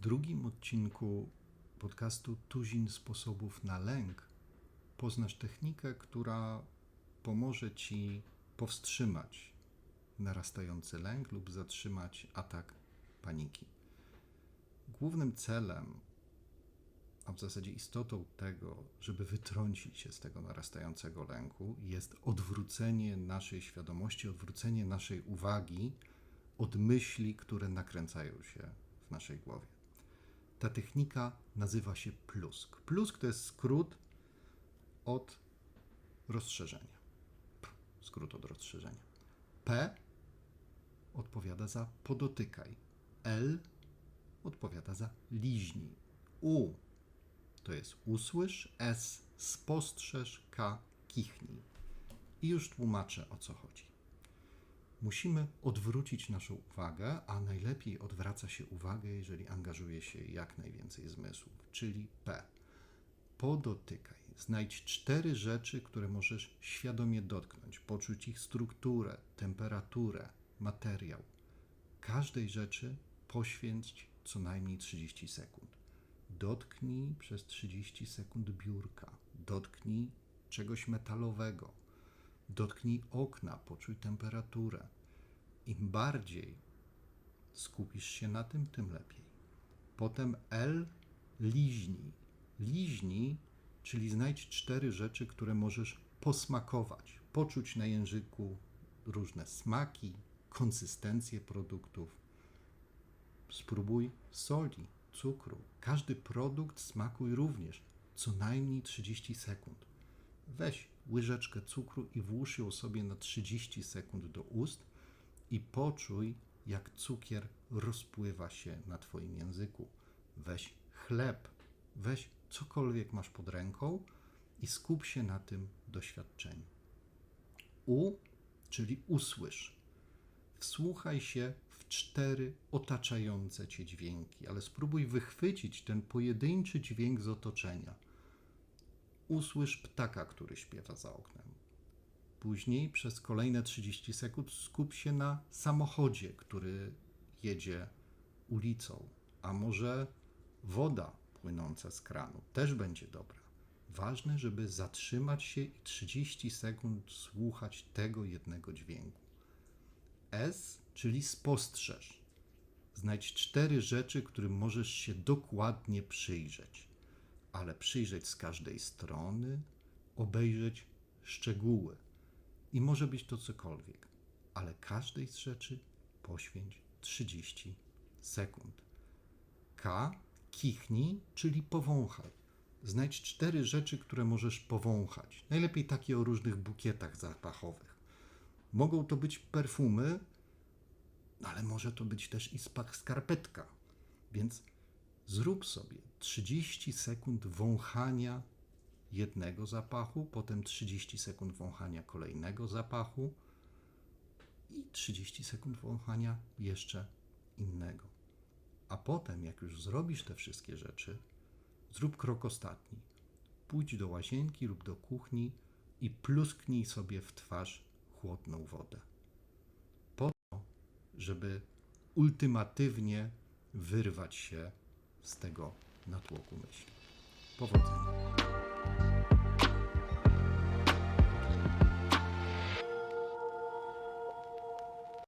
drugim odcinku podcastu Tuzin Sposobów na Lęk poznasz technikę, która pomoże Ci powstrzymać narastający lęk lub zatrzymać atak paniki. Głównym celem, a w zasadzie istotą tego, żeby wytrącić się z tego narastającego lęku, jest odwrócenie naszej świadomości, odwrócenie naszej uwagi od myśli, które nakręcają się w naszej głowie. Ta technika nazywa się plusk. Plusk to jest skrót od rozszerzenia. P, skrót od rozszerzenia. P odpowiada za podotykaj. L odpowiada za liźnij. U to jest usłysz, S spostrzeż, K kichnij. I już tłumaczę o co chodzi. Musimy odwrócić naszą uwagę, a najlepiej odwraca się uwagę, jeżeli angażuje się jak najwięcej zmysłów, czyli P. Podotykaj. Znajdź cztery rzeczy, które możesz świadomie dotknąć, poczuć ich strukturę, temperaturę, materiał. Każdej rzeczy poświęć co najmniej 30 sekund. Dotknij przez 30 sekund biurka, dotknij czegoś metalowego, dotknij okna, poczuj temperaturę. Im bardziej skupisz się na tym, tym lepiej. Potem L liźnij. Liźnij, czyli znajdź cztery rzeczy, które możesz posmakować, poczuć na języku różne smaki, konsystencje produktów. Spróbuj soli, cukru. Każdy produkt smakuj również co najmniej 30 sekund. Weź łyżeczkę cukru i włóż ją sobie na 30 sekund do ust i poczuj, jak cukier rozpływa się na Twoim języku. Weź chleb, weź cokolwiek masz pod ręką i skup się na tym doświadczeniu. U, czyli usłysz. Wsłuchaj się w cztery otaczające cię dźwięki, ale spróbuj wychwycić ten pojedynczy dźwięk z otoczenia. Usłysz ptaka, który śpiewa za oknem. Później przez kolejne 30 sekund skup się na samochodzie, który jedzie ulicą, a może woda płynąca z kranu też będzie dobra. Ważne, żeby zatrzymać się i 30 sekund słuchać tego jednego dźwięku. S, czyli spostrzeż. Znajdź cztery rzeczy, którym możesz się dokładnie przyjrzeć, ale przyjrzeć z każdej strony, obejrzeć szczegóły. I może być to cokolwiek, ale każdej z rzeczy poświęć 30 sekund. K, kichnij, czyli powąchaj. Znajdź cztery rzeczy, które możesz powąchać. Najlepiej takie o różnych bukietach zapachowych. Mogą to być perfumy, ale może to być też i skarpetka. Więc zrób sobie 30 sekund wąchania jednego zapachu, potem 30 sekund wąchania kolejnego zapachu i 30 sekund wąchania jeszcze innego. A potem, jak już zrobisz te wszystkie rzeczy, zrób krok ostatni. Pójdź do łazienki lub do kuchni i plusknij sobie w twarz chłodną wodę. Po to, żeby ultimatywnie wyrwać się z tego natłoku myśli. Powodzenia.